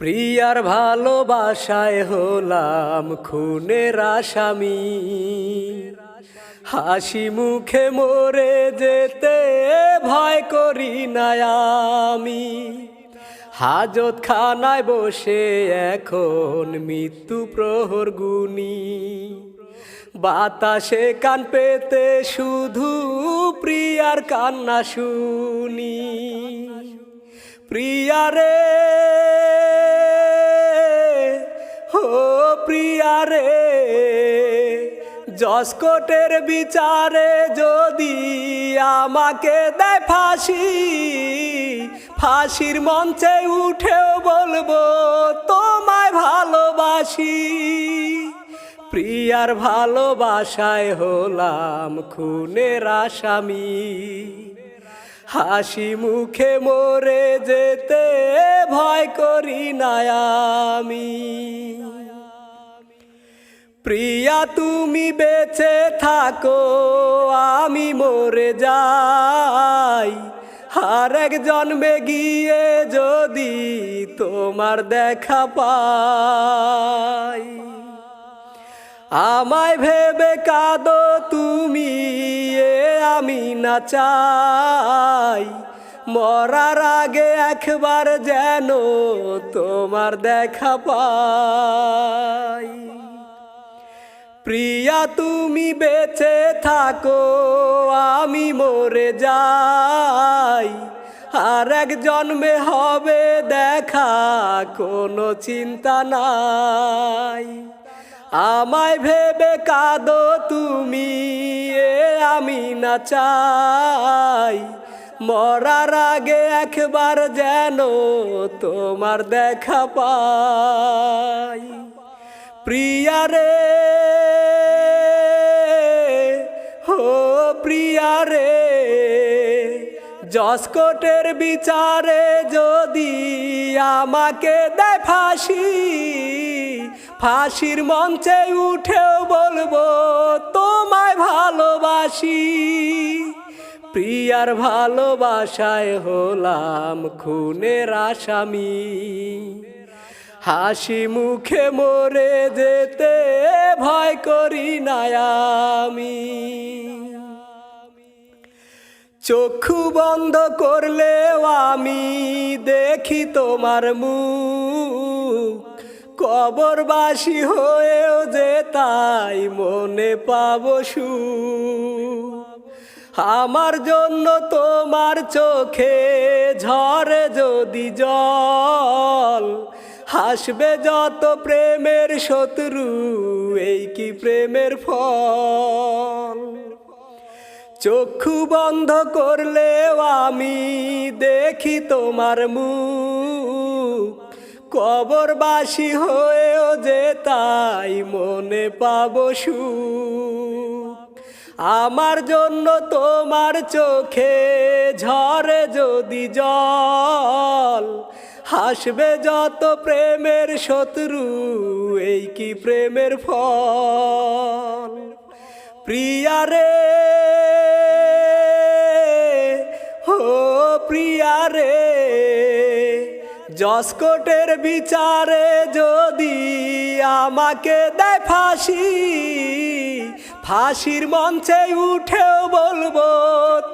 প্রিয়ার ভালোবাসায় হলাম খুনের আসামি। হাসি মুখে মরে যেতে ভয় করি না আমি। হাজত খানায় বসে এখন মৃত্যু প্রহর গুনি বাতাসে কান পেতে শুধু প্রিয়ার কান্না শুনি। প্রিয়ারে জসকোটের বিচারে যদি আমাকে দেয় ফাঁসি, ফাঁসির মঞ্চে উঠেও বলব তোমায় ভালোবাসি। প্রিয়ার ভালোবাসায় হলাম খুনের আসামি। হাসি মুখে মরে যেতে ভয় করি না আমি। প্রিয়া, তুমি বেঁচে থাকো, আমি মরে যাই। আর এক জন্মে গিয়ে যদি তোমার দেখা পাই। আমায় ভেবে কাঁদো তুমি, এ আমি না চাই। মরার আগে একবার যেন তোমার দেখা পাই। প্রিয়া, তুমি বেঁচে থাকো, আমি মরে যাই। আর এক জন্মে হবে দেখা, কোনো চিন্তা নাই। আমায় ভেবে কাঁদো তুমি, এ আমি না চাই। মরার আগে একবার যেন তোমার দেখা পাই। প্রিয়ারে জসকোটের বিচারে যদি আমাকে দেয় ফাঁসি, ফাঁসির মঞ্চে উঠেও বলব, তোমায় ভালোবাসি। প্রিয়ার ভালোবাসায় হলাম খুনের আসামি। হাসি মুখে মরে যেতে ভয় করি না আমি। চক্ষু বন্ধ করলেও আমি দেখি তোমার মুখ। কবরবাসী হয়েও যে তাই মনে পাব সু আমার জন্য তোমার চোখে ঝরে যদি জল, হাসবে যত প্রেমের শত্রু, এই কি প্রেমের ফল? চক্ষু বন্ধ করলেও আমি দেখি তোমার মুখ। কবরবাসী হয়েও যে তাই মনে পাব সুখ। আমার জন্য তোমার চোখে ঝরে যদি জল, হাসবে যত প্রেমের শত্রু, এই কি প্রেমের ফল? প্রিয়ারে প্রিয়ারে জসকোটের বিচারে যদি আমাকে দেয় ফাঁসি, ফাঁসির মঞ্চে উঠেও বলব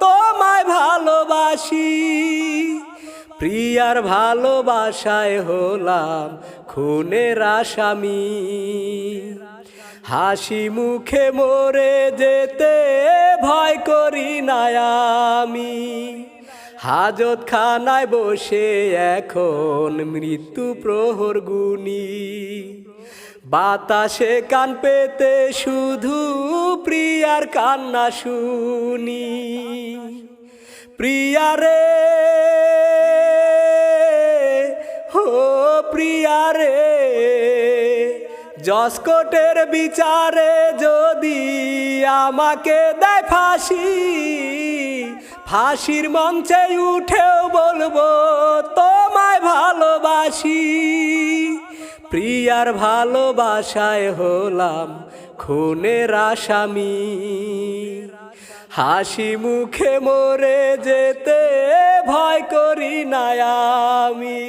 তোমায় ভালোবাসি। প্রিয়ার ভালোবাসায় হলাম খুনের আসামি। হাসি মুখে মরে যেতে ভয় করি না আমি। হাজত খানায় বসে এখন মৃত্যু প্রহর গুনি বাতাসে কান পেতে শুধু প্রিয়ার কান্না শুনি। প্রিয়ারে হো প্রিয়ারে জসকোটের বিচারে যদি আমাকে দেয় ফাঁসি ফাঁসির মঞ্চে উঠেও বলব, তোমায় ভালোবাসি। প্রিয়ার ভালোবাসায় হলাম খুনের আসামি। হাসি মুখে মরে যেতে ভয় করি না আমি।